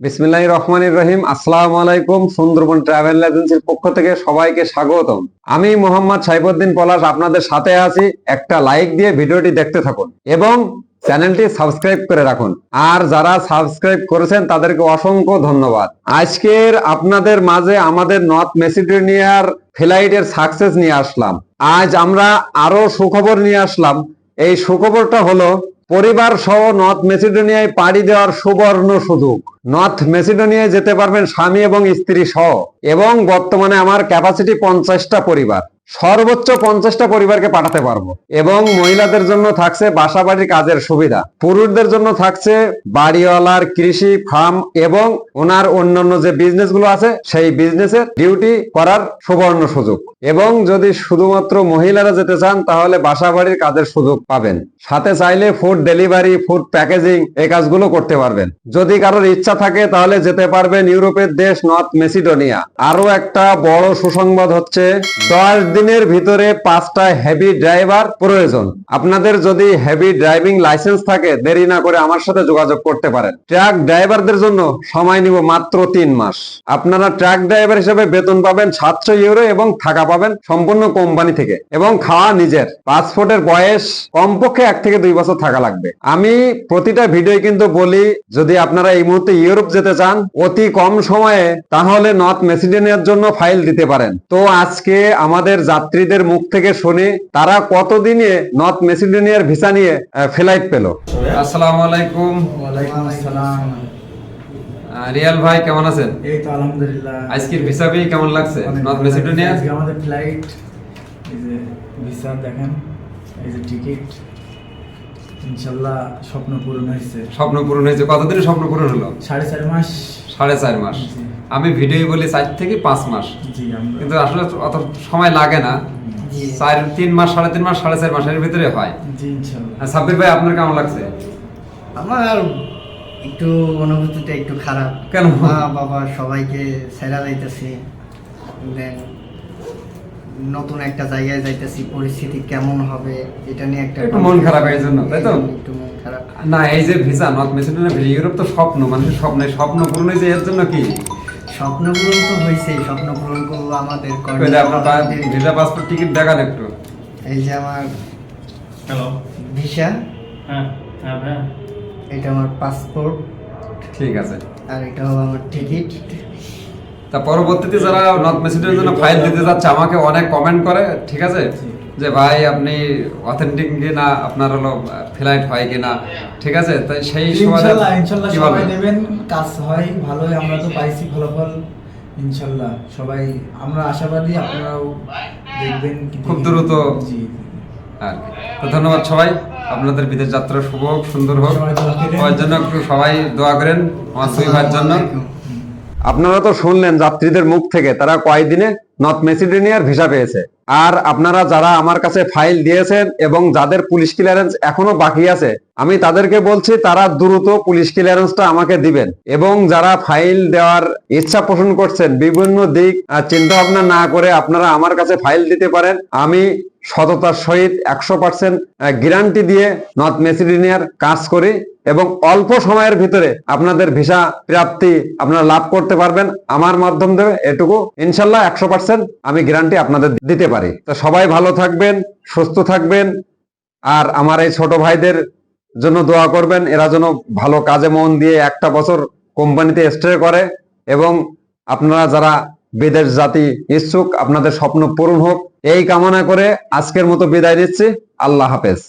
বিসমিল্লাহ রহমানির রহিম। আসসালামু আলাইকুম, সুন্দরবন ট্রাভেল এজেন্সির পক্ষ থেকে সবাইকে স্বাগতম। আমি মোহাম্মদ সাইফুদ্দিন পলাশ, আপনাদের সাথে আছি। একটা লাইক দিয়ে ভিডিওটি দেখতে থাকুন এবং চ্যানেলটি সাবস্ক্রাইব করে রাখুন। আর যারা সাবস্ক্রাইব করেছেন, তাদেরকে অসংখ্য ধন্যবাদ। আজকের আপনাদের মাঝে আমাদের নর্থ মেসিডোনিয়ার ফ্লাইটের সাকসেস নিয়ে আসলাম। আজ আমরা আরও সুখবর নিয়ে আসলাম। এই সুখবরটা হলো পরিবার সহ নর্থ মেসিডোনিয়ায় পাড়ি দেওয়ার সুবর্ণ সুযোগ। নর্থ মেসিডোনিয়ায় যেতে পারবেন স্বামী এবং স্ত্রী সহ। এবং বর্তমানে আমার ক্যাপাসিটি পঞ্চাশটা পরিবার। সর্বোচ্চ পঞ্চাশটা পরিবারকে পাঠাতে পারব। এবং মহিলাদের জন্য থাকছে বাসা বাড়ির কাজের সুবিধা। পুরুষদের জন্য থাকছে বাড়িওয়ালার কৃষি, ফার্ম এবং ওনার অন্যান্য যে বিজনেসগুলো আছে, সেই বিজনেসের ডিউটি করার সুবর্ণ সুযোগ। এবং যদি শুধুমাত্র মহিলারা যেতে চান, তাহলে বাসা বাড়ির কাজের সুযোগ পাবেন। সাথে চাইলে ফুড ডেলিভারি ফুড প্যাকেজিং এই কাজগুলো করতে পারবেন। যদি কারোর ইচ্ছা থাকে, তাহলে যেতে পারবেন ইউরোপের দেশ, নর্থ মেসিডোনিয়া। আরও একটা বড় সুসংবাদ হচ্ছে, দশ দিনের ভিতরে পাঁচটা হেভি ড্রাইভার প্রয়োজন। আপনাদের যদি হেভি ড্রাইভিং লাইসেন্স থাকে, দেরি না করে আমার সাথে যোগাযোগ করতে পারেন। ট্রাক ড্রাইভারদের জন্য সময় নিব মাত্র তিন মাস। আপনারা ট্রাক ড্রাইভার হিসেবে বেতন পাবেন সাতশো ইউরো এবং থাকা পাবেন সম্পূর্ণ কোম্পানি থেকে এবং খাওয়া নিজের। পাসপোর্টের বয়স কমপক্ষে এক থেকে দুই বছর থাকা লাগবে। আমি প্রতিটা ভিডিও কিন্তু বলি, যদি আপনারা এই মুহূর্তে ইউরোপ যেতে চান, অতি কম সময়ে, তাহলে নর্থ মেসিডোনিয়ার জন্য ফাইল দিতে পারেন। তো আজকে আমাদের যাত্রীদের মুখ থেকে শুনি তারা কতদিনে নর্থ মেসিডোনিয়ার ভিসা নিয়ে ফ্লাইট পেল? আসসালামু আলাইকুম। রিয়াল ভাই কেমন আছেন? এই তো আলহামদুলিল্লাহ। আজকের ভিসা পেয়ে কেমন লাগছে নর্থ মেসিডোনিয়া আজকে আমাদের ফ্লাইট এই যে ভিসা দেখেন এই যে টিকিট ইনশাল্লাহ স্বপ্ন পূরণ হয়েছে। স্বপ্ন পূরণ হয়েছে। কতদিনে স্বপ্ন পূরণ হলো? সাড়ে চার মাস। সাড়ে চার মাস। আমি ভিডিও বলি চার থেকে পাঁচ মাস। কিন্তু আসলে অত সময় লাগে না। চার তিন মাস সাড়ে তিন মাস সাড়ে চার মাসের ভিতরে হয়। জি ইনশাল্লাহ। আর সাব্বির ভাই আপনার কেমন লাগছে? আমার একটু অনুভূতিটা একটু খারাপ। কেন? মা বাবা সবাইকে ছেড়া যাইতেছি দেন নতুন একটা জায়গায় যাইতেছি পরিস্থিতি কেমন হবে এটা নিয়ে একটা একটু মন খারাপ এই জন্য, তাই তো? একটু মন খারাপ। না এই যে ভিসা নর্থ মেসিডোনিয়া ইউরোপ তো স্বপ্ন মানে স্বপ্ন স্বপ্ন পূরণ হয়েছে এর জন্য কি? স্বপ্ন পূরণ তো হয়েছে স্বপ্ন পূরণ করব আমাদের ভিসা পাসপোর্ট টিকিট দেখান একটু। এই যে আমার হ্যালো ভিসা। হ্যাঁ হ্যাঁ এটা আমার পাসপোর্ট ঠিক আছে। আর এটা হলো আমার টিকিট তা পরবর্তীতে যারা নর্থ মেসিডোনিয়ার জন্য ফাইল দিতে যাচ্ছে আমাকে অনেক কমেন্ট করে ঠিক আছে? যে ভাই আপনি অথেন্টিক কিনা আপনার হলো ফ্লাইট হয় কিনা ঠিক আছে? তাই সেই সময় ইনশাল্লাহ সবাই নেবেন কাজ হয় ভালোই আমরা তো পাইছি ফলাফল ইনশাল্লাহ সবাই আমরা আশাবাদী আপনারাও দেখবেন খুব দ্রুত। জি আর তো ধন্যবাদ সবাই আপনাদের বিদেশ যাত্রা শুভ হোক সুন্দর হোক। সবাই দোয়া করেন। সবার জন্য একটু সবাই দোয়া করেন আমার দুই ভাইয়ের জন্য। আপনারা তো শুনলেন যাত্রীদের মুখ থেকে তারা কয়েকদিনে নর্থ মেসিডোনিয়ার ভিসা পেয়েছে? আর আপনারা যারা আমার কাছে ফাইল দিয়েছেন এবং যাদের পুলিশ ক্লিয়ারেন্স এখনও বাকি আছে, আমি তাদেরকে বলছি তারা দ্রুত পুলিশ ক্লিয়ারেন্সটা আমাকে দিবেন। এবং যারা ফাইল দেওয়ার ইচ্ছা পোষণ করছেন, বিভিন্ন দিক চিন্তা ভাবনা না করে আপনারা আমার কাছে ফাইল দিতে পারেন। আমি সততার সহিত একশো পার্সেন্ট গ্যারান্টি দিয়ে নর্থ মেসিডোনিয়ার কাজ করি এবং অল্প সময়ের ভিতরে আপনাদের ভিসা প্রাপ্তি আপনারা লাভ করতে পারবেন। আমার মাধ্যম দেবে এটুকু। ইনশাল্লাহ একশো পার্সেন্ট আমি গ্যারান্টি আপনাদের দিতে পারি। তো সবাই ভালো থাকবেন, সুস্থ থাকবেন, আর আমার এই ছোট ভাইদের জন্য দোয়া করবেন, এরা যেন ভালো কাজে মন দিয়ে একটা বছর কোম্পানিতে স্টে করে এবং আপনারা যারা বিদেশ জাতি ইচ্ছুক, আপনাদের স্বপ্ন পূরণ হোক। এই কামনা করে আজকের মতো বিদায় দিচ্ছি আল্লাহ হাফেজ।